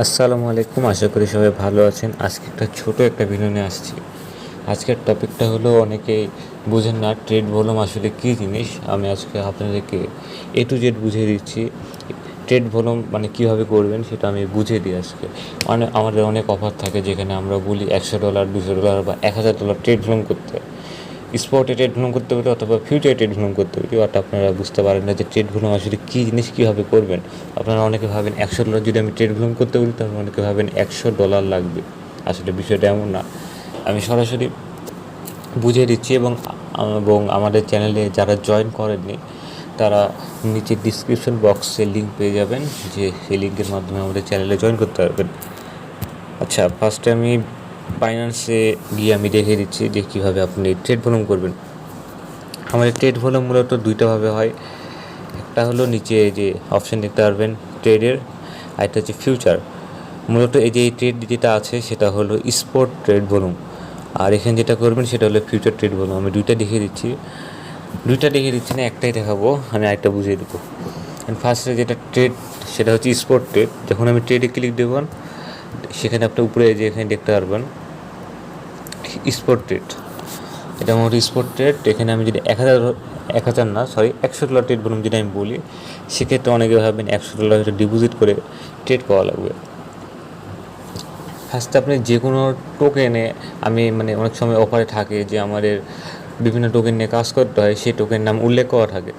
আসসালামু আলাইকুম, আশা করি সবাই ভালো আছেন। আজকে একটা ছোট একটা ভিডিও নিয়ে আসছি। আজকের টপিকটা হলো অনেকে বুঝেন না ট্রেড ভলিউম আসলে কী জিনিস। আমি আজকে আপনাদেরকে এ টু জেড বুঝিয়ে দিচ্ছি ট্রেড ভলিউম মানে কীভাবে করবেন সেটা আমি বুঝিয়ে দিই আজকে। অনেক আমাদের অনেক অফার থাকে যেখানে আমরা বলি একশো ডলার দুশো ডলার বা এক হাজার ডলার ট্রেড ভলিউম করতে। স্পটে ট্রেড ভলিউম করতে পারি অথবা ফিউচারে ট্রেড ভলিউম করতে পারি বাট আপনারা বুঝতে পারেন না যে ট্রেড ভলিউম আসলে কী জিনিস কীভাবে করবেন। আপনারা অনেকে ভাবেন একশো ডলার যদি আমি ট্রেড ভলিউম করতে বলি, তাহলে অনেকে ভাবেন একশো ডলার লাগবে। আসলে বিষয়টা এমন না। আমি সরাসরি বুঝিয়ে দিচ্ছি এবং এবং আমাদের চ্যানেলে যারা জয়েন করেননি, তারা নিচে ডিসক্রিপশন বক্সে লিঙ্ক পেয়ে যাবেন, যে সেই লিঙ্কের মাধ্যমে আমাদের চ্যানেলে জয়েন করতে পারবেন। আচ্ছা ফার্স্টে আমি ফাইন্যান্সে গিয়ে আমি দেখে দিচ্ছি যে কীভাবে আপনি ট্রেড ভলিউম করবেন। আমাদের ট্রেড ভলিউম মূলত দুইটাভাবে হয়। একটা হলো নিচে যে অপশান দেখতে পারবেন ট্রেডের আর একটা হচ্ছে ফিউচার মূলত এই যে ট্রেড যেটা আছে, সেটা হলো স্পোর্ট ট্রেড ভলিউম আর এখানে যেটা করবেন, সেটা হলো ফিউচার ট্রেড ভলিউম আমি দুইটা দেখিয়ে দিচ্ছি। দুইটা দেখিয়ে দিচ্ছি না, একটাই দেখাবো। আমি আরেকটা বুঝিয়ে দেবো। ফার্স্টে যেটা ট্রেড সেটা হচ্ছে স্পোর্ট ট্রেড যখন আমি ট্রেডে ক্লিক দেবেন সেখানে আপনি উপরে যে এখানে দেখতে পারবেন স্পোর্ট ট্রেড এটা মোট স্পোর্ট ট্রেড এখানে আমি যদি এক হাজার এক হাজার না সরি একশো ডলার ট্রেড বলুন যদি আমি বলি, সেক্ষেত্রে অনেকে ভাবেন একশো ডলার ডিপোজিট করে ট্রেড করা লাগবে। ফার্স্টে আপনি যে কোনো টোকেনে আমি মানে অনেক সময় অফারে থাকে যে আমাদের বিভিন্ন টোকেন নিয়ে কাজ করতে হয়, সেই টোকেন নাম উল্লেখ করা থাকে।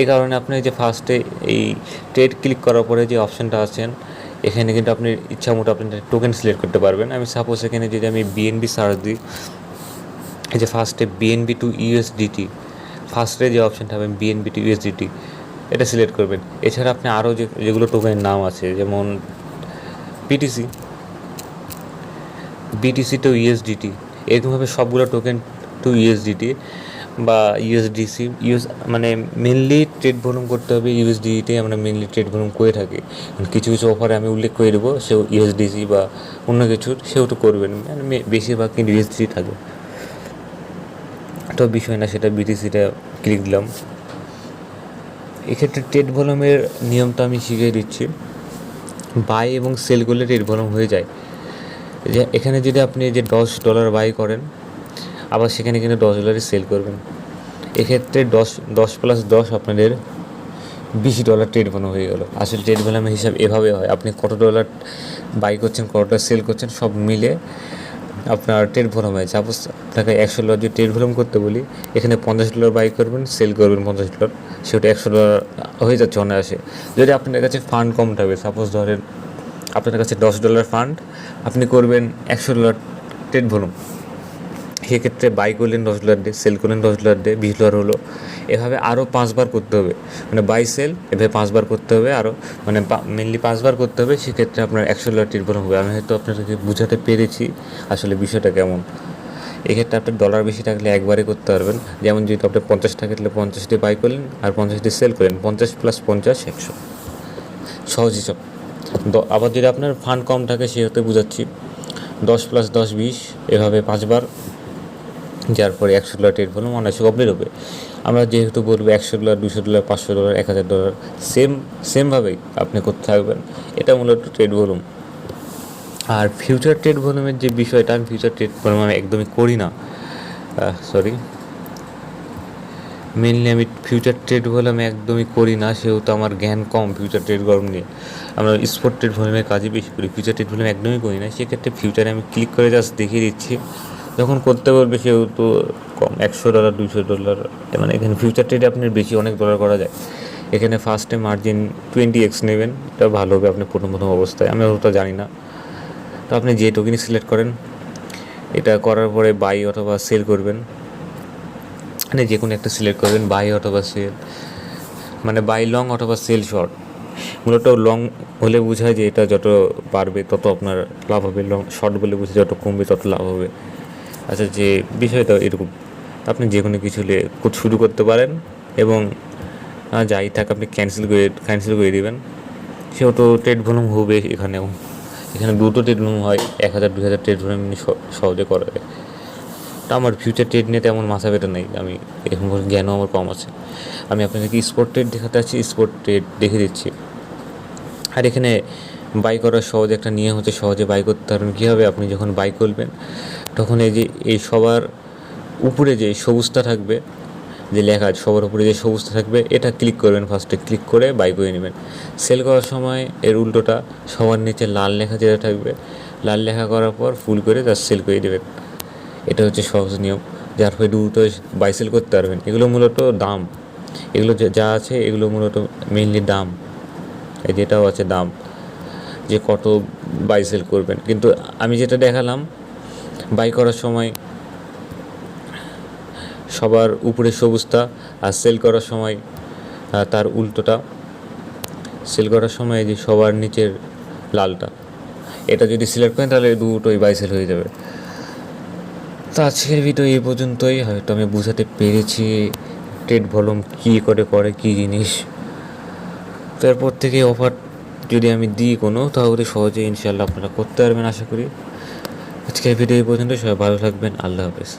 এই কারণে আপনি যে ফার্স্টে এই ট্রেড ক্লিক করার পরে যে অপশানটা আছেন এখানে কিন্তু আপনি ইচ্ছা মতো আপনি টোকেন সিলেক্ট করতে পারবেন। আমি সাপোজ এখানে যদি আমি বিএনবি সার্চ দিই, এই যে ফার্স্টে বিএনবি টু ইউএসডিটি ফার্স্টে যে অপশানটা হবে বিএনবি টু ইউএসডিটি এটা সিলেক্ট করবেন। এছাড়া আপনি আরও যে, যেগুলো টোকেনের নাম আছে, যেমন পিটিসি বিটিসি টু ইউএসডিটি এরকমভাবে সবগুলো টোকেন টু ইউএসডিটি বা ইউএসডিসি ইউএস মানে মেনলি ট্রেড ভলিউম করতে হবে ইউএসডিতে আমরা মেনলি ট্রেড ভলিউম করে থাকি। কিছু কিছু অফারে আমি উল্লেখ করে দেবো, সেও ইউএসডিসি বা অন্য কিছুর, সেও তো করবেন। মানে বেশিরভাগ কিন্তু ইউএসডি থাকে। তো বিষয় না, সেটা বিটিসিটা ক্লিক দিলাম। এক্ষেত্রে ট্রেড ভলিউমের নিয়মটা আমি শিখিয়ে দিচ্ছি। বাই এবং সেল করলে ট্রেড ভলিউম হয়ে যায়। যে এখানে যদি আপনি যে দশ ডলার বাই করেন আবার সেখানে কিন্তু দশ ডলারই সেল করবেন। এক্ষেত্রে দশ দশ প্লাস দশ আপনাদের বিশ ডলার ট্রেড ভলিউম হয়ে গেল। আসলে ট্রেড ভলিউমের হিসাব এভাবে হয়। আপনি কত ডলার বাই করছেন, কত কতটা সেল করছেন, সব মিলে আপনার ট্রেড ভলিউম হয়। সাপোজ আপনাকে একশো ডলার যদি ট্রেড ভলিউম করতে বলি, এখানে পঞ্চাশ ডলার বাই করবেন সেল করবেন পঞ্চাশ ডলার সেটা একশো ডলার হয়ে যাচ্ছে অনায়াসে। যদি আপনার কাছে ফান্ড কম থাকবে সাপোজ ধরেন আপনার কাছে দশ ডলার ফান্ড আপনি করবেন একশো ডলার ট্রেড ভলিউম সেক্ষেত্রে বাই করলেন দশ ডলার দিয়ে সেল করলেন দশ ডলার দিয়ে বিশ ডলার হলো। এভাবে আরও পাঁচবার করতে হবে। মানে বাই সেল এভাবে পাঁচবার করতে হবে আরও মানে মেনলি পাঁচবার করতে হবে, সেক্ষেত্রে আপনার একশো ডলার ভলিউম হবে। আমি হয়তো আপনাদেরকে বুঝাতে পেরেছি আসলে বিষয়টা কেমন। এক্ষেত্রে আপনার ডলার বেশি থাকলে একবারে করতে পারবেন। যেমন যদি আপনার পঞ্চাশ টাকা থাকলে পঞ্চাশটি বাই করলেন আর পঞ্চাশটি সেল করলেন পঞ্চাশ প্লাস পঞ্চাশ, একশো। সহজ হিসাব। আবার যদি আপনার ফান্ড কম থাকে, সেহেতু বুঝাচ্ছি। দশ প্লাস দশ, বিশ, এভাবে পাঁচবার। যার পরে একশো ডলার ট্রেড ভলিউম অনায়াসে কমপ্লিট হবে। আমরা যেহেতু বলব একশো ডলার, দুশো ডলার, পাঁচশো ডলার, এক হাজার ডলার সেম সেমভাবেই আপনি করতে থাকবেন। এটা মূলত ট্রেড ভলিউম আর ফিউচার ট্রেড ভলিউমের যে বিষয়টা, আমি ফিউচার ট্রেড ভলিউম আমি একদমই করি না। সরি মেনলি আমি ফিউচার ট্রেড ভলিউম একদমই করি না, সেহেতু আমার জ্ঞান কম ফিউচার ট্রেড ভলিউম নিয়ে। আমরা স্পোর্ট ট্রেড ভলিউমের কাজই বেশি করি। ফিউচার ট্রেড ভলিউম একদমই করি না। সেক্ষেত্রে ফিউচারে আমি ক্লিক করে জাস্ট দেখিয়ে দিচ্ছি। যখন করতে বলবে সেহেতু কম একশো ডলার দুশো ডলার মানে এখানে ফিউচার ট্রেডে আপনার বেশি অনেক ডলার করা যায়। এখানে ফার্স্টে মার্জিন টোয়েন্টি এক্স নেবেন, এটা ভালো হবে আপনি প্রথম প্রথম অবস্থায়, আমি অতটা জানি না। তো আপনি যে টোকেনই সিলেক্ট করেন, এটা করার পরে বাই অথবা সেল করবেন। মানে যে কোনো একটা সিলেক্ট করবেন বাই অথবা সেল মানে বাই লং অথবা সেল শর্ট মূলত লং হলে বোঝায় যে এটা যত বাড়বে, তত আপনার লাভ হবে লং শর্ট বলে বুঝে যত কমবে, তত লাভ হবে। আচ্ছা যে বিষয়টা এরকম, আপনি যে কোনো কিছু শুরু করতে পারেন এবং যাই থাক আপনি ক্যান্সেল করে ক্যান্সেল করে দেবেন। সেহেতু ট্রেড ভলিউম হবে এখানেও। এখানে দুটো ট্রেড ভলিউম হয়, এক হাজার, দুই হাজার ট্রেড ভলিউম সহজে করা যায়। তা আমার ফিউচার ট্রেড নিয়ে তেমন মাথা ব্যথা নেই, আমি এরকম জ্ঞানও আমার কম আছে। আমি আপনাদেরকে স্পোর্ট ট্রেড দেখাতে আছি স্পোর্ট ট্রেড দেখে দিচ্ছি। আর এখানে বাই করার সহজ একটা নিয়ম হচ্ছে, সহজে বাই করতে পারবেন। কীভাবে? আপনি যখন বাই করবেন তখন এই যে, এই সবার উপরে যে সবুজটা থাকবে, যে লেখা আছে, সবার উপরে যে সবুজটা থাকবে, এটা ক্লিক করবেন ফার্স্টে ক্লিক করে বাই করে নেবেন। সেল করার সময় এর উল্টোটা সবার নিচে লাল লেখা যেটা থাকবে, লাল লেখা করার পর ফুল করে তার সেল করে দেবেন। এটা হচ্ছে সহজ নিয়ম, যার ফলে দ্রুত বাই সেল করতে পারবেন। এগুলো মূলত দাম। এগুলো যা- আছে এগুলো মূলত মেইনলি দাম। যেটাও আছে দাম, যে কত বাই সেল করবেন। কিন্তু আমি যেটা দেখালাম বাই করার সময়, সবার উপরে সবুজটা আর সেল করার সময় তার উল্টোটা। সেল করার সময় যে সবার নিচের লালটা। এটা যদি সিলেক্ট করেন, তাহলে দুটোই বাই সেল হয়ে যাবে। তো আজকের ভিডিও এই পর্যন্তই। হয়তো আমি বুঝাতে পেরেছি ট্রেড ভলুম কী করে করে, কী জিনিস। তারপর থেকে অফার যদি আমি দিই কোনো, তাহলে সহজে ইনশাল্লাহ আপনারা করতে পারবেন, আশা করি। আজকের ভিডিও এই পর্যন্ত সবাই ভালো থাকবেন আল্লাহ হাফেজ।